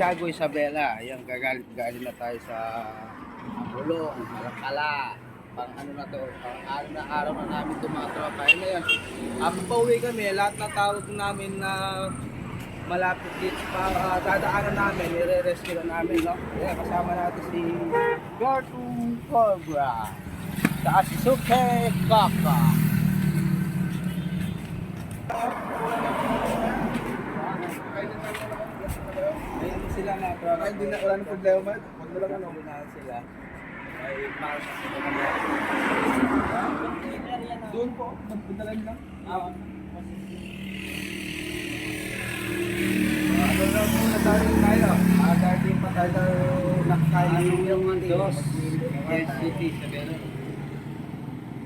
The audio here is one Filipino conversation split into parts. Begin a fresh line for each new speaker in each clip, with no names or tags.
Santiago Isabela. Ayan, gagal galing na tayo sa Bulong, Malakala. Pang ano na to, pang araw na araw na namin itong mga tropa. Ayun na yan. Habang pauwi kami, lahat na tawag namin na malapit dito pa uh, dadaanan namin, nire-rescue na namin, no? Kaya kasama natin si Cartoon Cobra. Sa Suke Kaka. Ayun sila na, bro.
Ay, hindi na, wala na problema. Huwag mo lang ano.
na sila. Ay, Mars sila kami.
Doon po, lang lang.
Ah, Ano lang muna tayo tayo? Ah, dahil pa tayo nakakain yung dos. City, sabi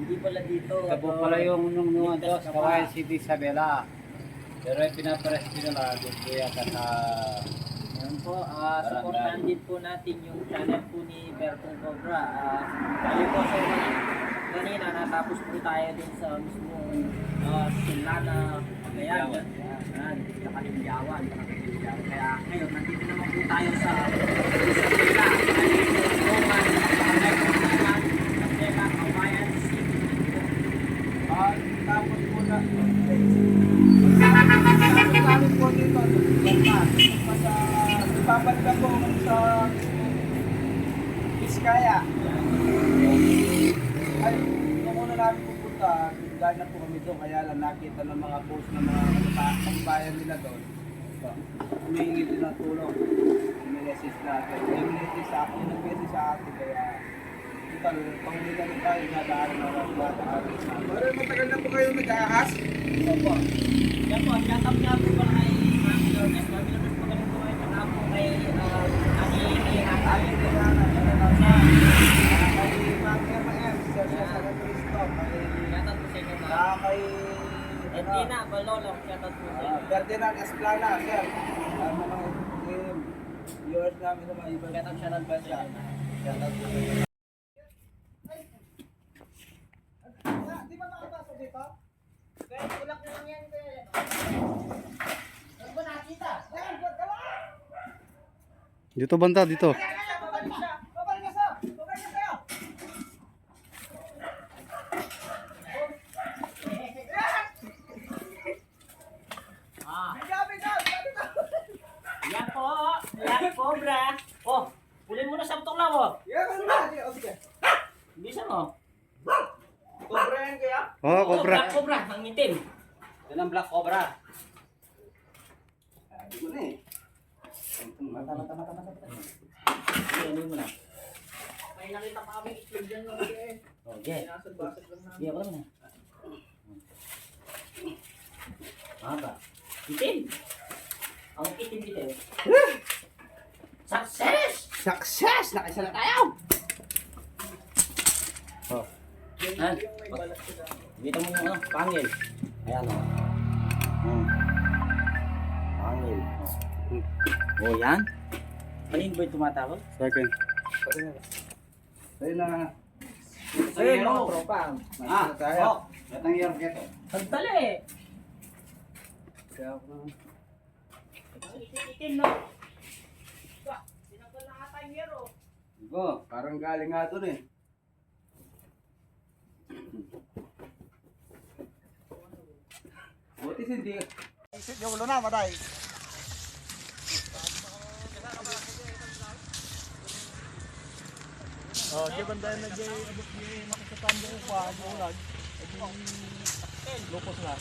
Hindi pala dito.
Tabo pala yung nung nung dos, Kawayan City, Isabela. Pero yung pinaparescue nila, doon po yata sa...
Ayan po, ah supportan din po natin yung channel po ni Bertong Cobra. Ah, Kali po sa mga kanina, natapos po tayo din sa mismong uh, Silana, Cagayan. Yan, sa Kalimyawan, sa Kalimyawan. Kaya ngayon, nandito naman po tayo sa. Roman, Isabela, Kawayan City.
Ah, tapos po na. Tapos po dito, ibabalik ako sa Biskaya. Ay, nung una namin pupunta, dahil na po kami doon, kaya lang nakita ng mga post ng mga kabayan nila doon. So, humihingi din ng tulong. May-message natin. Yung message sa akin, yung nag-message sa akin, kaya total, pang-uwi kami tayo, nadaan na lang, nadaan na.
Pero matagal na po kayo nag-aahas.
Opo. Yan po, shout out nga po ba kay Mami Lourdes. Mami Lourdes po kami po kayo. Saka po kay uh, Ani Ihata.
Ay, hindi na, ano na sa, kay Ma'am Emma M, Sir Cesar Cristo, kay,
Shout out po sa inyo
saka
ba?
kay,
Hindi na, Balolong. Shout out po sa inyo.
Ferdinand Esplana, sir. Ah, mga viewers namin sa mga ibang
Shout out, shout out po sa inyo.
Shout out po.
Di ba makapasok dito?
Kaya tulak na lang yan. Ano ba nakita?
Ayan, buat ka lang.
Dito banda, dito.
Ayan, babalik siya. Babalik ka sa. Babalik ka sa'yo.
Ah,
Bigyan, bigyan, bigyan, bigyan.
yan po. Yan, Cobra. Oh, pulin mo na sa butong lang, oh. Bisa mo.
Cobra yan kaya?
Oh, Cobra.
Black Cobra, ang itim.
Yan ang Black Cobra. Ah, di mo na eh. Mata, mata, mata, mata, mata.
Ano mo na? May nakita pa kami itlog dyan. no? Okay.
Basag-basag lang na.
Hindi ako lang na. Haba. Itim. Ang itim itim. Success!
Nakaisa na tayo!
Oh.
Han, dito mo yung ano, pangil. Ayan o. Hmm. Pangil. Oh, yan. Kanino ba yung tumatawag?
Second.
Sa'yo na.
Sa'yo, no.
tropa.
Ah,
tayo.
oh.
Datang year keto.
Pagdali.
Kaya ako na.
Ang itim-itim, no? Ba, sinanggal na ata yung hero.
Diba, parang galing nga doon eh. Buti hindi.
Isip niyo ulo na, matay. Oh, di ba dahil nag abot di makikita mo pa ang ulag. Lupos na.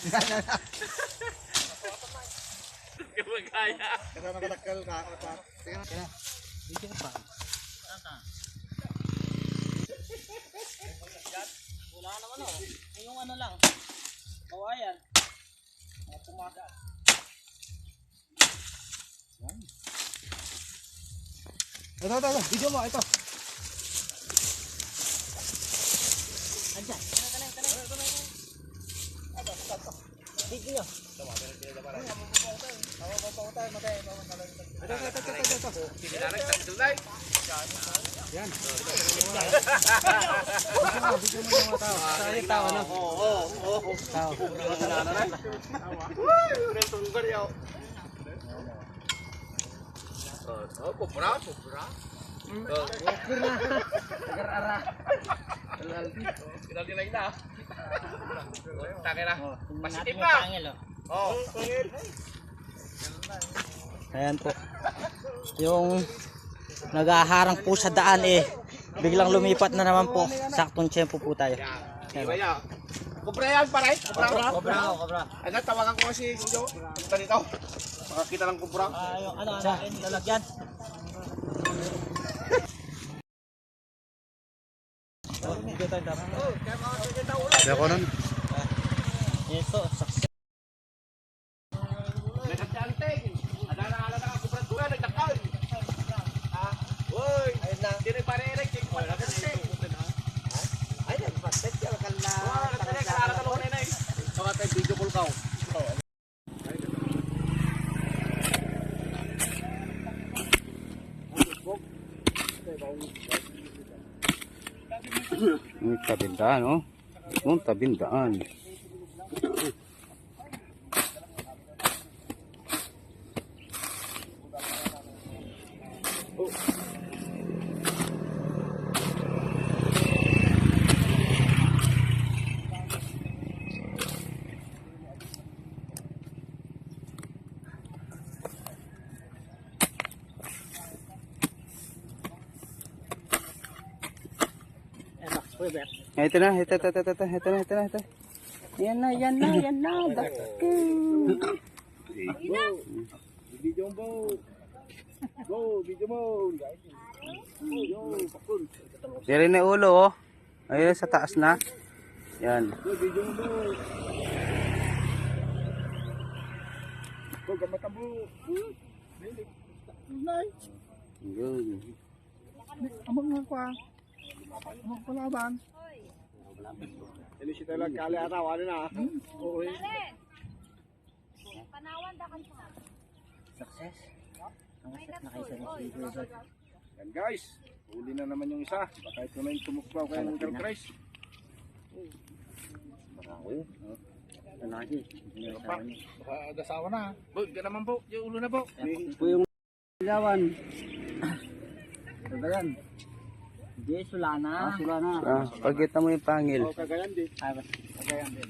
Kaya nakadakal ka. Tingnan ka. Tingnan pa.
Wala naman oh. Yung ano lang. Kawayan. Mga pumaga.
Ito, ito, ito. Video mo, ito.
Video nyo.
Ito, ito, ito, ito, ito.
Sorry, tao, ano?
Oh, kubra, kubra. Pinaldi na ina. Take na.
Positive
na. Oh.
Ayan po. Yung nagaharang po sa daan eh. Biglang lumipat na naman po. Saktong tiyempo po tayo.
Iba yan. Kubra yan, pare. Kubra.
Kobra ako, kobra.
Ano, tawagan ko si Joe. Dito. Makakita ng kubra.
Ah, ano, ano, lalagyan.
Ka lo nay. Saka tay video call ka.
May tabindaan, oh. Yung tabindaan. Eh, Ito na, ito, ito, ito, ito, ito, na, ito na, ito. Yan na, yan na, yan na. Daki.
Video mo. Go, video mo.
Diri na ulo, oh. Ayun, sa taas na. Yan.
Go, video mo. Go, gamata mo.
Yun.
Amang nga kwa. Amang palaban.
Ini si talag kali araw, ano na? Oo.
Success. Ang set na kayo sa video.
Yan guys, huli na naman yung isa. Baka ito na yung tumukbaw kay Uncle Chris.
Lagi.
Baka agasawa na. Ka naman po. Yung ulo na po.
Po yung ilawan.
Kagayan. Hindi, sulana.
Sula na. Ah, pagkita mo yung pangil.
Oh, kagayan din.
Ah,
Kagayan din.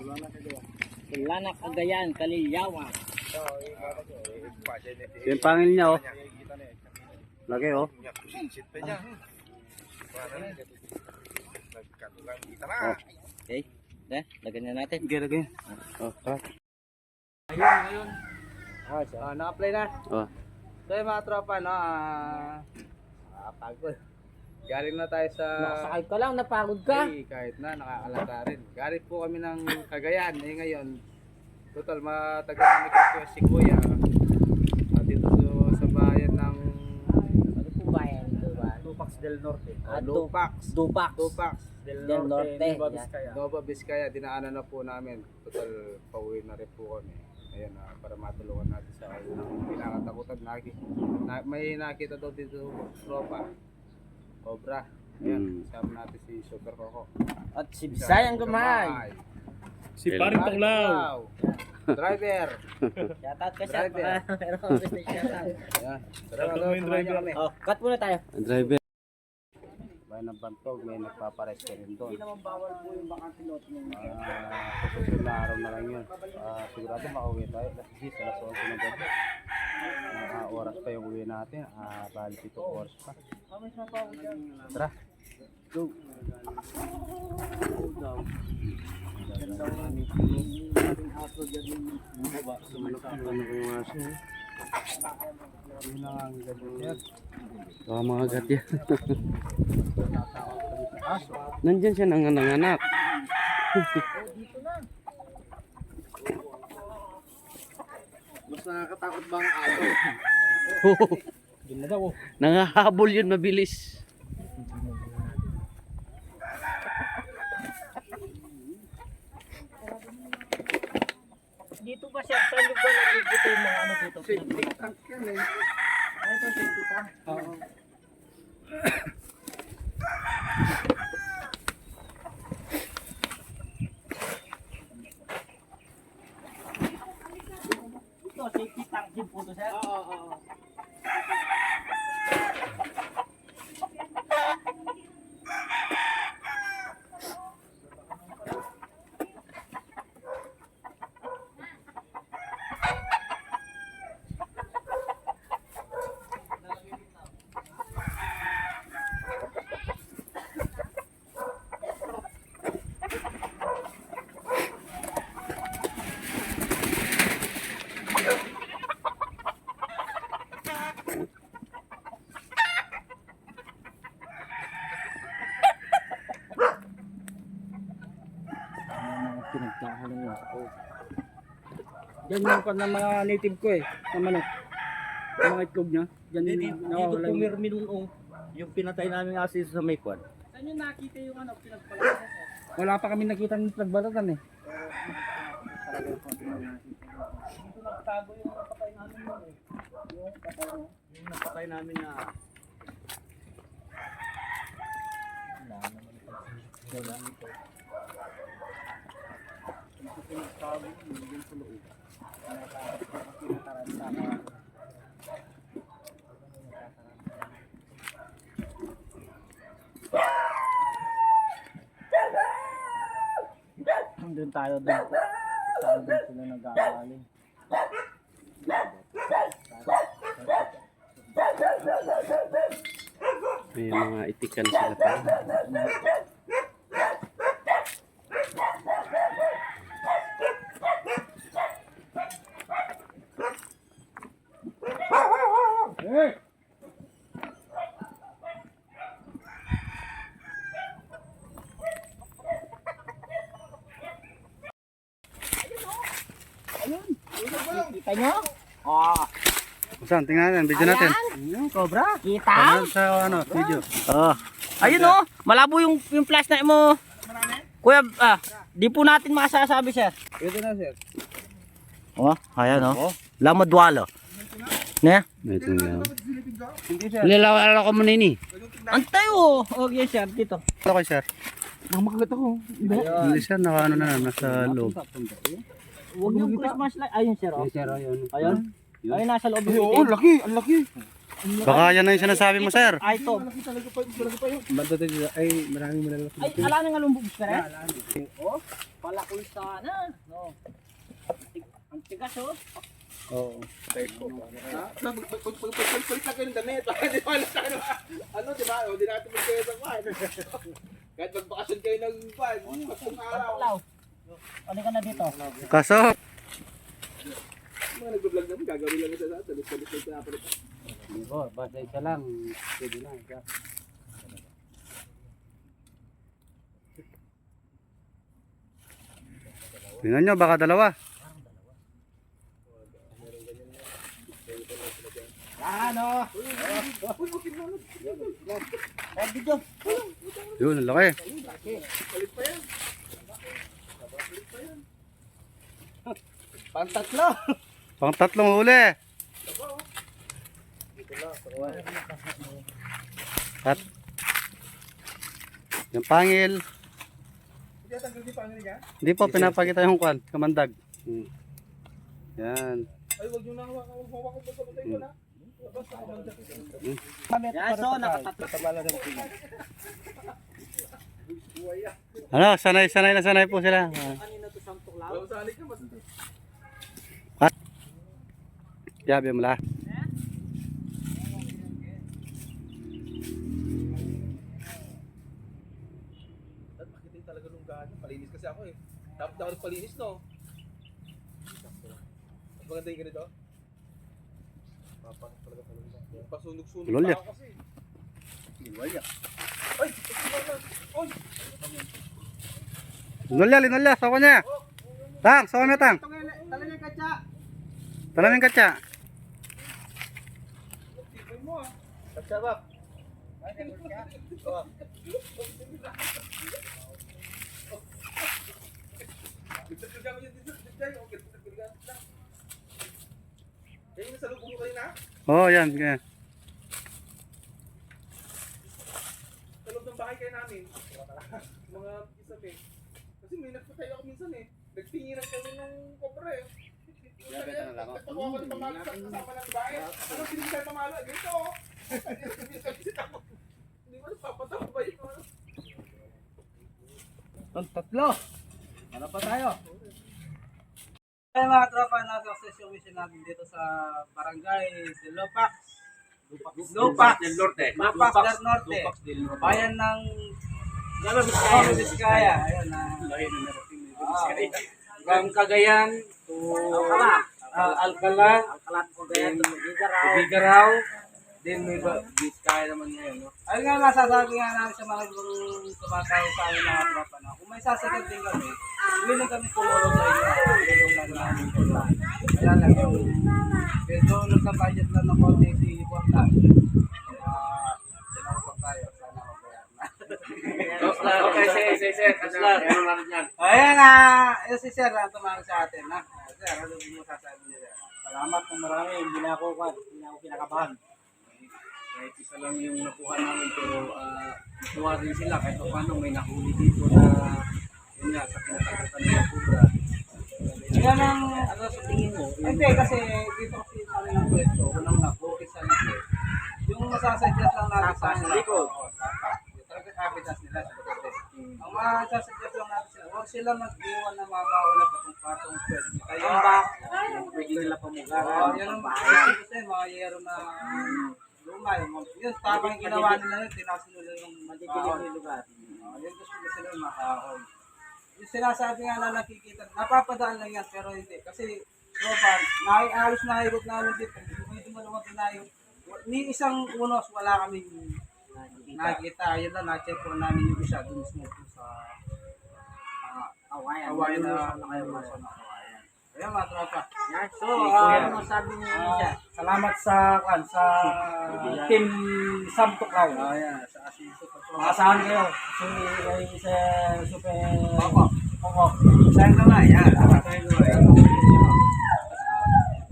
Sulana kagayan.
Sulana, Cagayan, Kalilyawa.
Yung pangil niya, oh. Laki, oh.
Na.
Oh.
Okay. Eh, lagyan na natin.
Lagay, lagay. Oh, tara.
Ah, na-apply na.
Oh.
So yung mga tropa, no, ah, ah, pagod. Galing na tayo sa...
Nakasakay ka lang, napagod ka.
Ay, kahit na, nakakalata rin. Galing po kami ng Cagayan. Eh ngayon, total, matagal na nag-request si Kuya. Ah, dito sa, sa bayan ng
Ano po ba yan? Ito ba?
Lupax del Norte.
Ah,
Ah, Lupax.
Dupax.
Lupax del
Del
Norte,
Norte,
Nova. Vizcaya. Nova Vizcaya, dinaanan na po namin. Total, pauwi na rin po kami. Ayan, ah, para matulungan natin sa pinakatakutan. Naki, na, may nakita daw dito, tropa. Cobra. Ayan,
Mm.
kasama natin si Super Coco.
At si Bisayang Gamay.
Si
Paring Tuklaw. Driver.
Shoutout ka siya.
Driver.
Meron ka sa shoutout.
Ayan. Tara, ano, samahan niyo kami.
Oh, cut muna tayo.
Ang driver. Bayan ng Bantog, may nagpapares ka rin doon.
naman bawal po yung bakang pilot niya.
Ah, sa susunod na araw na lang yun. Ah, sigurado makauwi tayo. Alas 10, alas 11 na gabi. Ah, oras pa yung uwi natin. Ah, bali 7 oras pa. Tara. Go. Oh, mga gat yan. Nandyan siya nanganak.
Mas nakakatakot ba ang
daw. oh.
Nangahabol yun mabilis.
Dito ba siya? Saan yung ba nagigito yung mga ano dito? Ay, ito, safety tank.
Oo. Yan yung kan ng mga native ko eh. Ng manok. Yung mga itlog niya. Yan
Dito,
yung
dito
nawawala yung-
pumirmi nung oh, yung pinatay namin aso sa may kwan.
Saan yung nakita yung ano, pinagpalala, sir?
Wala pa kami nakita ng nagbalatan eh.
Dito nagtago yung napatay namin yun eh. Yung patay mo.
Yung napatay namin na
Doon tayo doon. Tayo doon sila nag-aagaling.
May mga itikan sila pa.
Kita nyo? Oh.
Saan? Tingnan natin. Video natin.
Ayan, cobra. Kita?
Tingnan sa ano, video.
Oh. Ayun oh, malabo yung yung flash na mo. Kuya, ah, di po natin makasasabi, sir.
Ito na sir.
Oh, ayan oh. Lamadwalo. Ne?
Ito nga. Nilawala ko muna ini.
Antay oh. Okay, sir, dito.
Ito ko sir.
Namakagat ako.
Hindi sir, naka ano na, nasa loob.
Huwag yung Christmas light. Ayun, sir. Oh.
Sir, ayun.
Ayun. Ayun, nasa loob
Ay,
yung
oo,
itim.
laki. Ang laki.
Baka yan na yung sinasabi mo sir.
Ay, ito.
Malaki talaga pa. Malaki pa yun.
Ay, maraming malalaki.
Ay, ala na nga lumbog ka rin. Oh, palakol sana. No. Ang tigas oh.
Oo.
Ha? Pag- pag- pag- pag- pag- Palit lang kayo ng damit. Para di wala tayo. Ano, di ba? O, di natin magkayo sa kwan. Kahit magbakasyon kayo ng kwan. Pagpong araw.
Ano ka na dito?
Kaso,
Mga nag-vlog naman, gagawin lang isa sa talit-talit lang pinapalit.
Hindi po, basta isa lang. Pwede na. Isa. Tingnan nyo, baka dalawa.
Ano?
Yun, ang laki.
Pantatlo.
Pang tatlong huli. At yung pangil.
Hindi
po pinapakita yung kwan, kamandag. Hmm. Yan.
Ay, wag niyo na hawakan. Pa sa batay ko na. Basta kamandag.
Yan, so, nakatatlo.
Ano, sanay, sanay na sanay po sila.
Kanina to sang tuklaw.
Huwag salik ka, mas Makita yung talaga nung gano. Palinis kasi ako eh. Dapat ako nagpalinis no. Mas maganda yung ganito. Papak talaga talaga. Pasunog-sunog
Lol,
pa ako kasi. Ay! Ay! Ay!
Nolya, linolya, sa kanya. Tang, sa kanya tang.
Talaga katsa!
Talaming katya.
Tipin mo ah. Kanina.
Oh, yan. yan.
Sa loob ng bahay kayo namin. Mga isabi. Kasi may nagpatay ako minsan eh. Nagtinginan kami nung kobra eh.
Grabe ka na lang, oh.
Ako ako ng pamalo sa kasama ng bahay. Ano pinintay pamalo? Ganito oh. Hindi mo napapatawa ba yun? ano?
Ang tatlo. Ano pa tayo? Ay mga tropa, nasa session mission natin dito sa barangay de Lopax. Lopax del Norte. Lopax del Norte. Bayan ng Galo Vizcaya. Vizcaya. Ayun na. From Cagayan to
Alcala.
ah, Alcala.
Alcala po ganyan. Bigaraw.
Bigaraw. Then may ba- naman ngayon. No? Ayun nga masasabi nga namin sa mga gurong tumatayo sa amin mga tropa na kung may sasagad din kami, willing kami tumulong sa inyo. Kaya lang yung medyo nagka-budget lang ng konti si Juan lang. Kaya tinawag tayo. Sana mabayaran na.
Okay, sige, sige, sige.
Aslan.
Meron natin yan.
Ayan na, yung si Sir tumawag sa atin. Ha? Sir, ano mo sasabi niya?
Salamat ng marami. Hindi na ako, hindi na ako kinakabahan.
kahit isa lang yung nakuha namin pero uh, nakuha din sila kahit paano may nahuli dito na yun nga sa pinatagatan nila kubra. Yan ang ano sa tingin mo? Hindi kasi dito kasi sa kanilang pwesto, unang na focus sa likod. Yung masasuggest lang natin sa nila. Likod. Talaga kapitas nila sa likod. Ang masasuggest lang natin sila, huwag sila mag-iwan na mga bawal na patong-patong pwede. Kaya ba? Pwede nila pamuga. Oo, yan ang kasi mga yero na luma. Yung, yun, tama yung ginawa nila tinasin nila yung
Madidilim yung lugar.
Yun gusto ko sila makahon. Sinasabi nga na nakikita, napapadaan lang yan, pero hindi. Kasi, so far, naialos na higop namin dito. Hindi mo naman tinayo. Ni isang unos, wala kaming nakikita. Yun lang, na-check ko namin yung isa. Dun mismo po sa ah,
Awayan.
kawayan na nakayaman sa Kaya mga tropa.
Yan. So, ah, ano sabi niyo siya?
Salamat sa kan sa team Samtok Raw. Ah, yan, sa asiso. Maasahan kayo.
So, ay sa super...
Opo. Opo. Saan ka nga? Yan. Saan ka nga?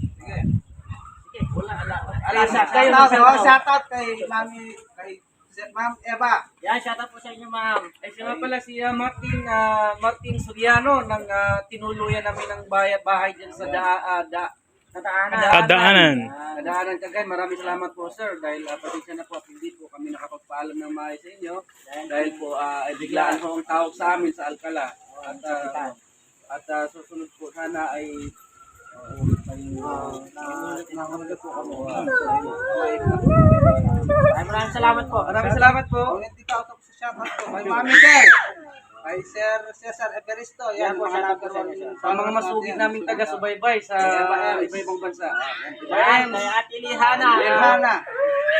Sige.
Sige, wala, ala.
Ala, shout out. Kay Mami, Ma'am Eva.
Yan, shout out po sa inyo, ma'am.
Ay siya nga pala si ah, Martin ah, Martin Soriano ng ah, tinuluyan namin ng bayad bahay dyan sa da, ah, da,
Nadaanan.
Kadaanan.
Kadaanan kagay. Maraming salamat po sir dahil uh, pasensya na po at hindi po kami nakapagpaalam ng maayos sa inyo dahil po ah, ay biglaan po ang tawag sa amin sa Alcala at ah, at ah, susunod po sana ay uh.
Ay, maraming salamat po.
Maraming salamat po. Hindi ka auto sa shoutout po. Kay Mami Kay. Kay Sir Cesar Evaristo. Yan,
po, po
number
sa inyo, sir.
Sa mga masugid namin taga-subaybay sa iba-ibang bansa.
Yan, kay Ate Lihana.
Lihana.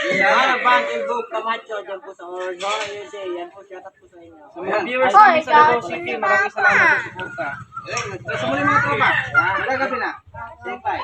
Lihana Banking Group Camacho. Diyan po sa Orizona, USA. Yan po, shout out po sa inyo.
Sa mga viewers namin sa Davao City, maraming salamat sa suporta. Sumuli mga tropa. Ah, Magagabi na. Say bye.